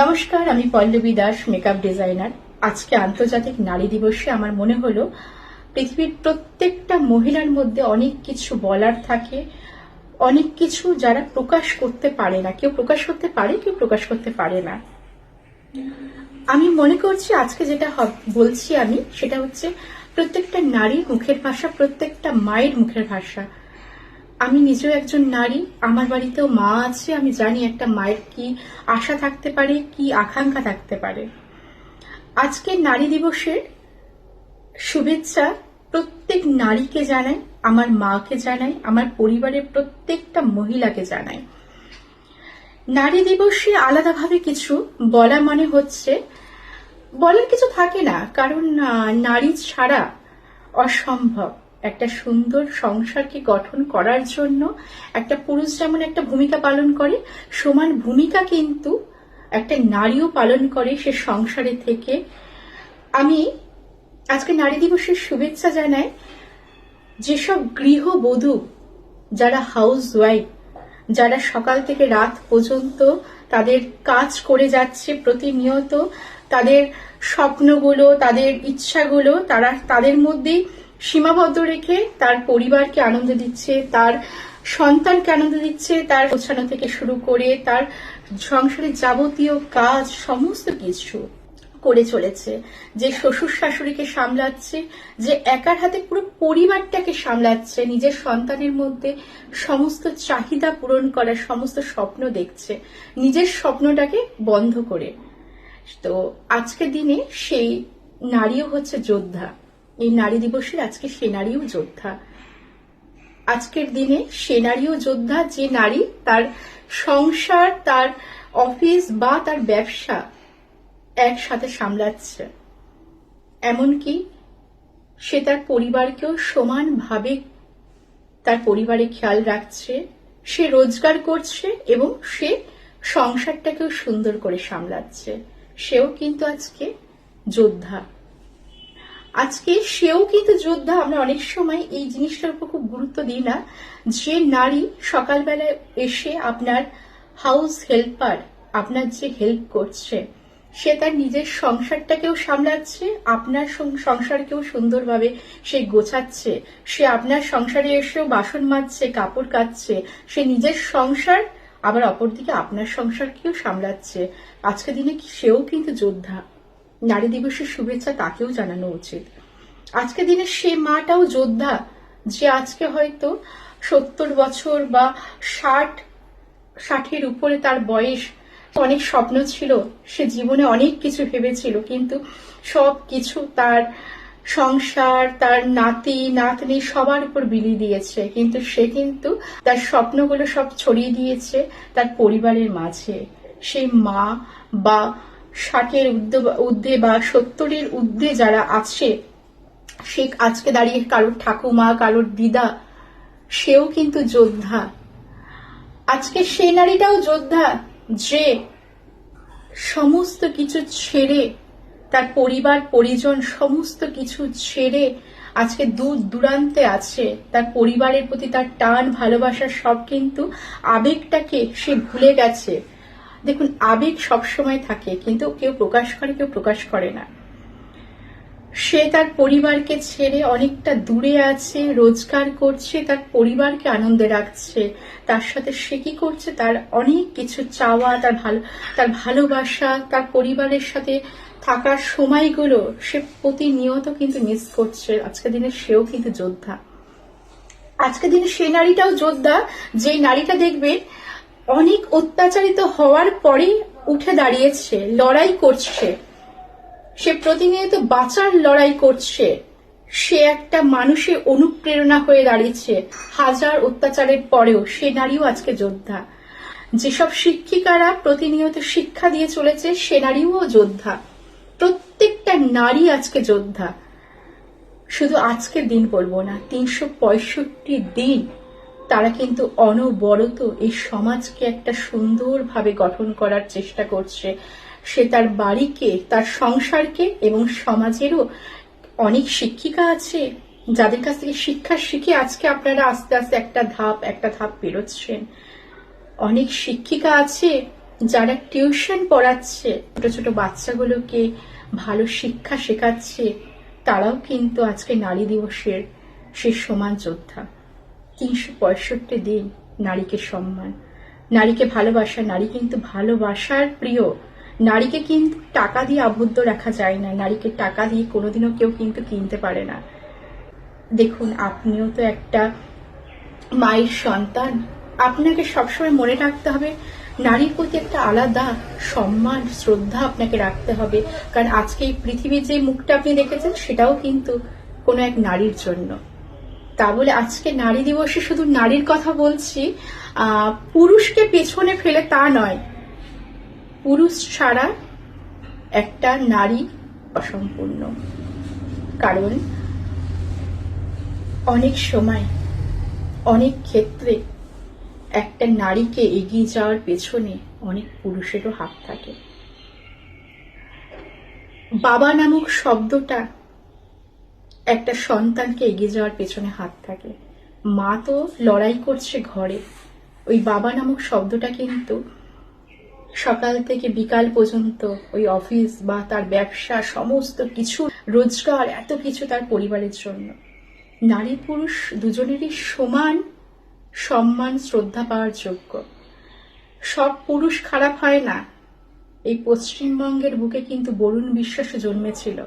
নমস্কার, আমি Pallavi Das makeup designer আজকে আন্তর্জাতিক নারী দিবসে আমার মনে হলো, পৃথিবীর প্রত্যেকটা মহিলার মধ্যে অনেক কিছু বলার থাকে, অনেক কিছু যারা প্রকাশ করতে পারে না। কেউ প্রকাশ করতে পারে, কেউ প্রকাশ করতে পারে না। আমি মনে করছি আজকে যেটা বলছি আমি, সেটা হচ্ছে প্রত্যেকটা নারীর মুখের ভাষা, প্রত্যেকটা মায়ের মুখের ভাষা। আমি নিজেও একজন নারী, আমার বাড়িতেও মা আছে, আমি জানি একটা মায়ের কি আশা থাকতে পারে, কি আকাঙ্ক্ষা থাকতে পারে। আজকে নারী দিবসের শুভেচ্ছা প্রত্যেক নারীকে জানাই, আমার মাকে জানাই, আমার পরিবারের প্রত্যেকটা মহিলাকে জানাই। নারী দিবসে আলাদাভাবে কিছু বলা মানে হচ্ছে, বলার কিছু থাকে না, কারণ নারী ছাড়া অসম্ভব। একটা সুন্দর সংসারকে গঠন করার জন্য একটা পুরুষ যেমন একটা ভূমিকা পালন করে, সমান ভূমিকা কিন্তু একটা নারীও পালন করে সে সংসারে থেকে। আমি আজকে নারী দিবসের শুভেচ্ছা জানাই, যেসব গৃহবধূ, যারা হাউস ওয়াইফ যারা সকাল থেকে রাত পর্যন্ত তাদের কাজ করে যাচ্ছে প্রতিনিয়ত, তাদের স্বপ্নগুলো, তাদের ইচ্ছাগুলো, তারা, তাদের মধ্যেই সীমাবদ্ধ রেখে তার পরিবারকে আনন্দ দিচ্ছে, তার সন্তানকে আনন্দ দিচ্ছে, তার গোছানো থেকে শুরু করে তার সংসারের যাবতীয় কাজ, সমস্ত কিছু করে চলেছে। যে শ্বশুর শাশুড়িকে সামলাচ্ছে, যে একার হাতে পুরো পরিবারটাকে সামলাচ্ছে, নিজের সন্তানের মধ্যে সমস্ত চাহিদা পূরণ করার সমস্ত স্বপ্ন দেখছে, নিজের স্বপ্নটাকে বন্ধ করে। তো আজকের দিনে সেই নারীও হচ্ছে যোদ্ধা। এই নারী দিবসের আজকে সে নারীও যোদ্ধা। আজকের দিনে সে নারীও যোদ্ধা, যে নারী তার সংসার, তার অফিস বা তার ব্যবসা একসাথে সামলাচ্ছে। এমনকি সে তার পরিবারকেও সমানভাবে তার পরিবারে খেয়াল রাখছে, সে রোজগার করছে এবং সে সংসারটাকেও সুন্দর করে সামলাচ্ছে। সেও কিন্তু আজকে যোদ্ধা। আজকে সেও কিন্তু যোদ্ধা, আমরা অনেক সময় এই জিনিসটার উপর খুব গুরুত্ব দিই না। যে নারী সকালবেলায় এসে আপনার হাউস হেল্পার আপনার যে হেল্প করছে, সে তার নিজের সংসারটাকেও সামলাচ্ছে, আপনার সংসারকেও সুন্দরভাবে সে গোছাচ্ছে, সে আপনার সংসারে এসেও বাসন মাজছে, কাপড় কাচ্ছে, সে নিজের সংসার, আবার অপরদিকে আপনার সংসারকেও সামলাচ্ছে। আজকে দিনে সেও কিন্তু যোদ্ধা। নারী দিবসের শুভেচ্ছা তাকেও জানানো উচিত। আজকে দিনে সে মাটাও যোদ্ধা যে আজকে হয়তো সত্তর বছর বা ষাট, ষাটের উপরে তার বয়স অনেক স্বপ্ন ছিল, সে জীবনে অনেক কিছু ভেবেছিল, কিন্তু সব কিছু তার সংসার, তার নাতি, নাতনি সবার উপর বিলিয়ে দিয়েছে, কিন্তু সে কিন্তু তার স্বপ্নগুলো সব ছড়িয়ে দিয়েছে তার পরিবারের মাঝে। সেই মা বা ষাটের ঊর্ধ্বে বা সত্তরের ঊর্ধ্বে যারা আছে, সে আজকে দাঁড়িয়ে কারোর ঠাকুমা, কারোর দিদা, সেও কিন্তু যোদ্ধা। আজকে সে নারীটাও যোদ্ধা যে সমস্ত কিছু ছেড়ে, তার পরিবার, পরিজন সমস্ত কিছু ছেড়ে আজকে দূর দূরান্তে আছে। তার পরিবারের প্রতি তার টান, ভালোবাসা সব কিন্তু আবেগটাকে সে ভুলে গেছে। দেখুন, আবেগ সবসময় থাকে, কিন্তু কেউ প্রকাশ করে, কেউ প্রকাশ করে না। সে তার পরিবারকে ছেড়ে অনেকটা দূরে আছে, রোজগার করছে, তার পরিবারকে আনন্দে রাখছে, তার সাথে সে কি করছে, তার অনেক কিছু চাওয়া, তার ভালো, তার ভালোবাসা, তার পরিবারের সাথে থাকার সময়গুলো সে প্রতিনিয়ত কিন্তু মিস করছে। আজকের দিনে সেও কিন্তু যোদ্ধা। আজকের দিনে সে নারীটাও যোদ্ধা যে নারীটা দেখবে অনেক অত্যাচারিত হওয়ার পরেই উঠে দাঁড়িয়েছে, লড়াই করছে। সে প্রতিনিয়ত বাঁচার লড়াই করছে। সে একটা মানুষের অনুপ্রেরণা হয়ে দাঁড়িয়েছে। হাজার অত্যাচারের পরেও সে নারীও আজকে যোদ্ধা। যেসব শিক্ষিকারা প্রতিনিয়ত শিক্ষা দিয়ে চলেছে, সে নারীও যোদ্ধা। প্রত্যেকটা নারী আজকে যোদ্ধা। শুধু আজকের দিন বলব না, তিনশো পঁয়ষট্টি দিন তারা কিন্তু অনবরত এই সমাজকে একটা সুন্দরভাবে গঠন করার চেষ্টা করছে। সে তার বাড়িকে, তার সংসারকে এবং সমাজেরও অনেক শিক্ষিকা আছে, যাদের কাছ থেকে শিক্ষা শিখে আজকে আপনারা আস্তে আস্তে একটা ধাপ একটা ধাপ পেরোচ্ছেন। অনেক শিক্ষিকা আছে যারা টিউশন পড়াচ্ছে, ছোট ছোট বাচ্চাগুলোকে ভালো শিক্ষা শেখাচ্ছে। তারাও কিন্তু আজকে নারী দিবসের সে সমান যোদ্ধা। তিনশো পঁয়ষট্টি দিন নারীকে সম্মান। নারীকে ভালোবাসা, নারী কিন্তু ভালোবাসার প্রিয়। নারীকে কিন্তু টাকা দিয়ে আবদ্ধ রাখা যায় না। নারীকে টাকা দিয়ে কোনোদিনও কেউ কিন্তু কিনতে পারে না। দেখুন, আপনিও তো একটা মায়ের সন্তান। আপনাকে সবসময় মনে রাখতে হবে, নারীর প্রতি একটা আলাদা সম্মান, শ্রদ্ধা আপনাকে রাখতে হবে। কারণ আজকে এই পৃথিবীর যে মুখটা আপনি দেখেছেন, সেটাও কিন্তু কোনো এক নারীর জন্য। তা বলে আজকে নারী দিবসে শুধু নারীর কথা বলছি পুরুষকে পেছনে ফেলে তা নয়। পুরুষ ছাড়া একটা নারী অসম্পূর্ণ। কারণ অনেক সময়, অনেক ক্ষেত্রে একটা নারীকে এগিয়ে যাওয়ার পেছনে অনেক পুরুষেরও হাত থাকে। বাবা নামক শব্দটা একটা সন্তানকে এগিয়ে যাওয়ার পেছনে হাত থাকে। মা তো লড়াই করছে ঘরে। ওই বাবা নামক শব্দটা কিন্তু সকাল থেকে বিকাল পর্যন্ত ওই অফিস বা তার ব্যবসা, সমস্ত কিছু, রোজগার, এত কিছু তার পরিবারের জন্য। নারী পুরুষ দুজনেরই সমান সম্মান, শ্রদ্ধা পাওয়ার যোগ্য। সব পুরুষ খারাপ হয় না। এই পশ্চিমবঙ্গের বুকে কিন্তু বরুণ বিশ্বাস জন্মেছিল।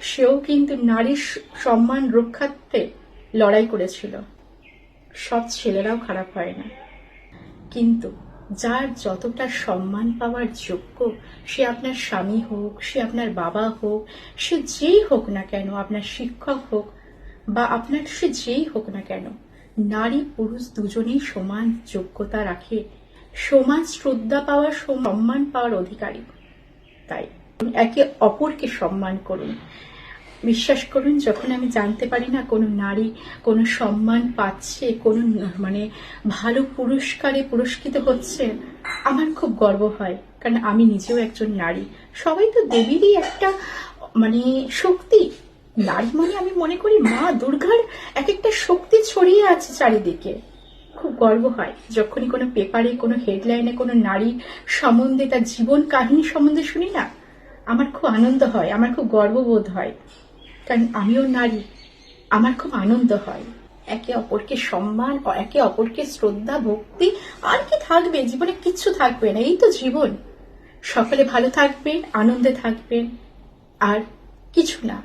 সেও কিন্তু নারীর সম্মান রক্ষার্থে লড়াই করেছিল। সব ছেলেরাও খারাপ হয় না। কিন্তু যার যতটা সম্মান পাওয়ার যোগ্য, সে আপনার স্বামী হোক, সে আপনার বাবা হোক, সে যেই হোক না কেন, আপনার শিক্ষক হোক বা আপনার সে যেই হোক না কেন, নারী পুরুষ দুজনেই সমান যোগ্যতা রাখে। সমান শ্রদ্ধা পাওয়ার সম্মান পাওয়ার অধিকারী। তাই একে অপরকে সম্মান করুন। বিশ্বাস করুন, যখন আমি জানতে পারি না কোনো নারী কোনো সম্মান পাচ্ছে, কোনো মানে ভালো পুরস্কারে পুরস্কৃত হচ্ছে, আমার খুব গর্ব হয়, কারণ আমি নিজেও একজন নারী। সবাই তো দেবীরই একটা মানে শক্তি। নারী মানে আমি মনে করি মা দুর্গার এক একটা শক্তি ছড়িয়ে আছে চারিদিকে। খুব গর্ব হয়, যখনই কোনো পেপারে, কোনো হেডলাইনে কোনো নারী সম্বন্ধে, তার জীবন কাহিনী সম্বন্ধে শুনি না আমার খুব আনন্দ হয়, আমার খুব গর্ববোধ হয়। কারণ আমিও নারী, আমার খুব আনন্দ হয়। একে অপরকে সম্মান একে অপরকে শ্রদ্ধা, ভক্তি, আর কি থাকবে? জীবনে কিচ্ছু থাকবে না, এই তো জীবন। সকলে ভালো থাকবেন আনন্দে থাকবেন আর কিছু না।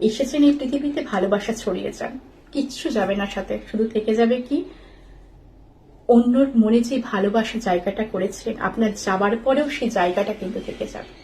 এসেছেন এই পৃথিবীতে, ভালোবাসা ছড়িয়ে যান। কিচ্ছু যাবে না সাথে, শুধু থেকে যাবে কি? অন্যর মনে যে ভালোবাসা জায়গাটা করেছেন, আপনার যাবার পরেও সেই জায়গাটা কিন্তু থেকে যাবে।